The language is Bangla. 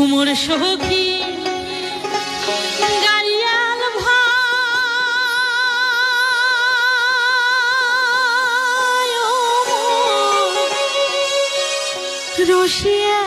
হুমুর সখী গাড়িয়াল ভাই রসিয়া